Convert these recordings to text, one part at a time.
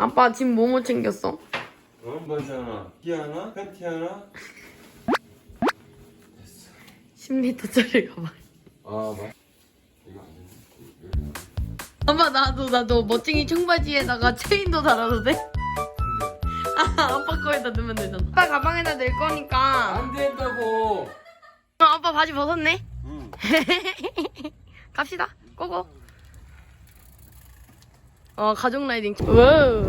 아빠 지금 뭐뭐 챙겼어? 어, 뭐잖아. 티 하나, 팬티 하나. 10m짜리 가방. 아, 맞. 이거 안 되네. 아빠 나도 나도 멋쟁이 청바지에다가 체인도 달아도 돼? 아, 아빠 거에다 넣으면 되잖아. 아빠 가방에다 넣을 거니까. 안 된다고. 어, 아빠 바지 벗었네. 응. 갑시다. 고고. 어 가족 라이딩. 와우.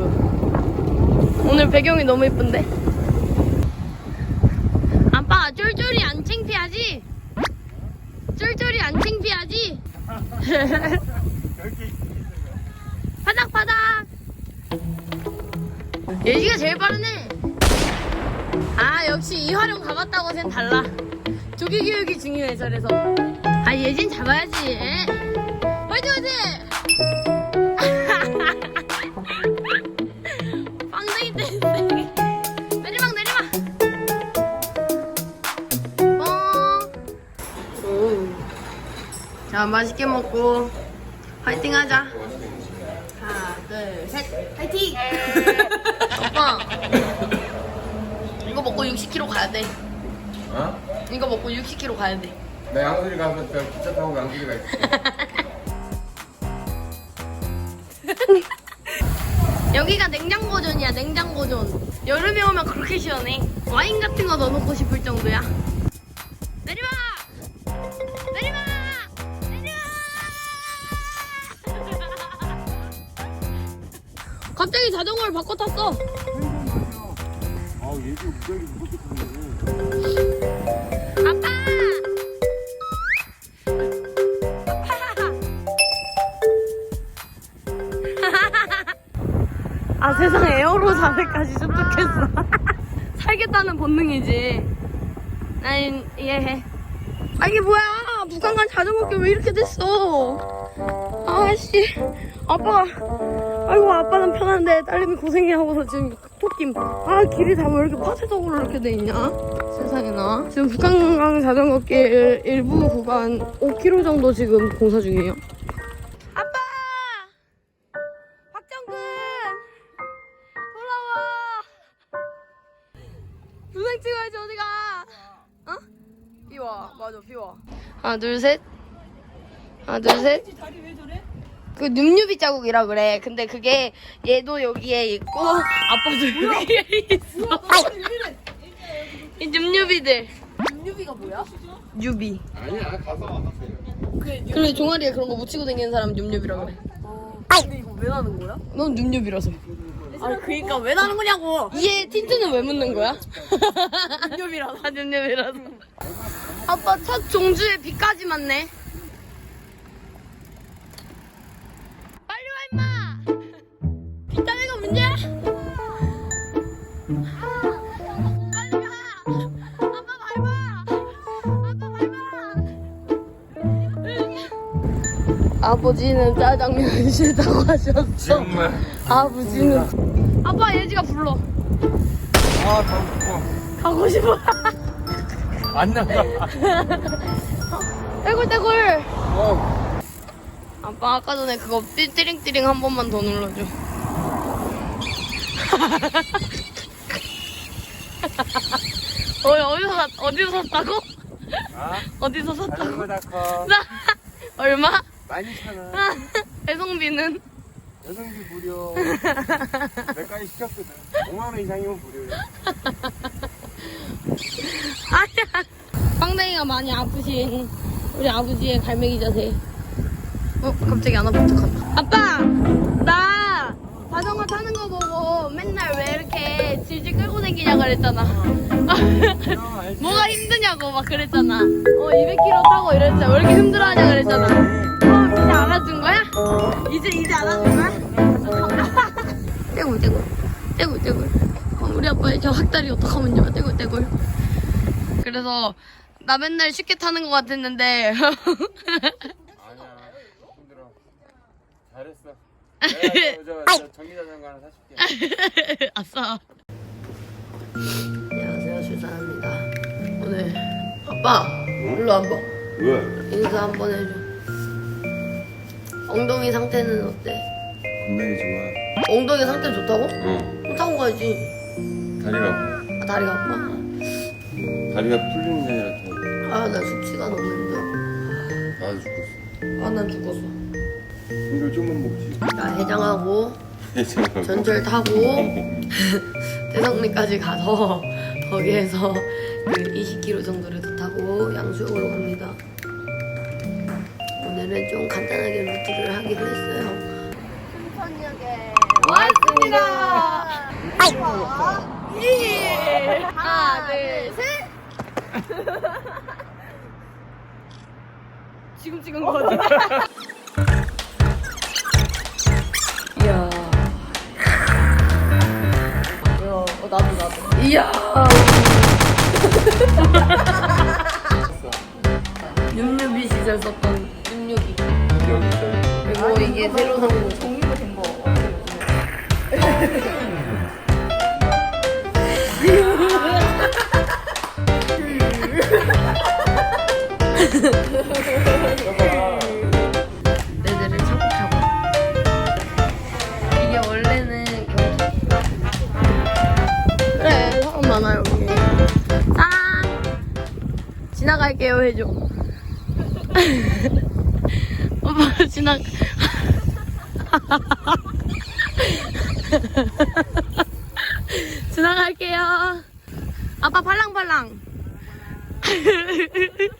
오늘 배경이 너무 예쁜데. 아빠 쫄쫄이 안 창피하지? 쫄쫄이 안 창피하지? 파닥파닥. 예지가 제일 빠르네. 아 역시 이화령 가봤다고 쟨 달라. 조기 교육이 중요해 저래서. 아 예진 잡아야지. 에? 화이팅 화이팅! 자 맛있게 먹고 화이팅 하자. 하나 둘 셋. 화이팅. 오빠. 이거 먹고 60km 가야 돼. 어? 이거 먹고 60km 가야 돼. 나 양수리 가서 저 기차 타고 양수리 가 있어. 여기가 냉장고존이야 냉장고존 여름에 오면 그렇게 시원해 와인 같은 거 넣어놓고 싶을 정도야 내리마 갑자기 자전거를 바꿔 탔어. 아, 얘도 무작위 무겁게 아빠! 아 세상에 에어로 400까지 습득했어. 살겠다는 본능이지. 난 이해해. 아 이게 뭐야? 북한간 자전거길 왜 이렇게 됐어? 아씨. 아빠가 아이고 아빠는 편한데 딸내미 고생이 하고서 지금 토김 아 길이 다 왜 이렇게 파쇄적으로 이렇게 돼 있냐? 세상에나. 지금 북한강 자전거길 일부 구간 5km 정도 지금 공사 중이에요. 아빠! 박정근! 돌아와! 부생 찍어야지 어디가? 어? 비와. 맞아 비와. 하나 둘셋. 하나 둘셋 그 늠유비 자국이라 그래 근데 그게 얘도 여기에 있고 아빠도 여기에 있어 이 늠유비들 뉴비가 뭐야? 유비 아니야, 가서. 그래 종아리에 그런 거 묻히고 다니는 사람 늠유비라 그래 근데 이거 왜 나는 거야? 넌 늠유비라서 아 그니까 왜 나는 거냐고 이에 틴트는 왜 묻는 거야? 늠유비라서. 아, 늠념이라서. 아빠 첫 종주에 비까지 맞네. 아버지는 짜장면 싫다고 하셨어. 정말. 아버지는. 아빠 예지가 불러. 아, 더 무거워. 가고 싶어. 안 나가. 떼굴떼굴. 어. 아빠 아까 전에 그거 띠링띠링 한 번만 더 눌러줘. 어, 어디서 샀, 어디서 샀다고? 아, 어디서 샀다고? 얼마? 12,000원. 배송비는? 여성비 무료. 몇 가지 시켰거든. 5만원 이상이면 무료야. 아니야. 빵댕이가 많이 아프신 우리 아버지의 갈매기 자세. 어, 갑자기 안 아프척한다. 아빠! 나 자전거 타는 거 보고 맨날 왜 이렇게 질질 끌고 다니냐 그랬잖아. 뭐가 힘드냐고 막 그랬잖아. 어, 200km 타고 이랬잖아. 왜 이렇게 힘들어 하냐 그랬잖아. 어, 이제? 이제, 거야? 떼굴, 떼굴. 떼굴, 떼굴. 어, 우리 아빠의 저 학다리 어떡하면 좋아. 떼굴, 떼굴. 그래서 나 맨날 쉽게 타는 것 같았는데 아니야. 힘들어. 잘했어. 내가 저, 저, 저 전기자전거 하나 사줄게. 아싸 안녕하세요 출산합니다 오늘 아빠 일로 와봐 왜? 인사 한번 해줘 엉덩이 상태는 어때? 겁나게 좋아. 엉덩이 상태 좋다고? 어 그럼 타고 가야지. 다리가 아, 다리가 아파? 다리가 풀리는 게 아니라 더 아, 나 숙취가 너무 힘들어. 나도 죽었어 아, 난 죽었어. 이걸 좀만 먹지 나 해장하고, 전철 타고, 대성리까지 가서, 거기에서 그 20km 정도를 더 타고 양수역으로 갑니다. 오늘은 좀 간단하게 루트를 하기로 했어요. 순천역에 왔습니다! 하나, 둘, 셋. 지금 찍은? 이야. 어, 나도 나도. 이야. 육육이 시절 썼던 이게 새로. 종이로 된 거. 애들을 차곡차곡. 이게 원래는 경기. 그래, 사람 많아, 여기. 짠! 지나갈게요, 해줘. 오빠, 지나. 지나갈게요. 아빠 팔랑팔랑.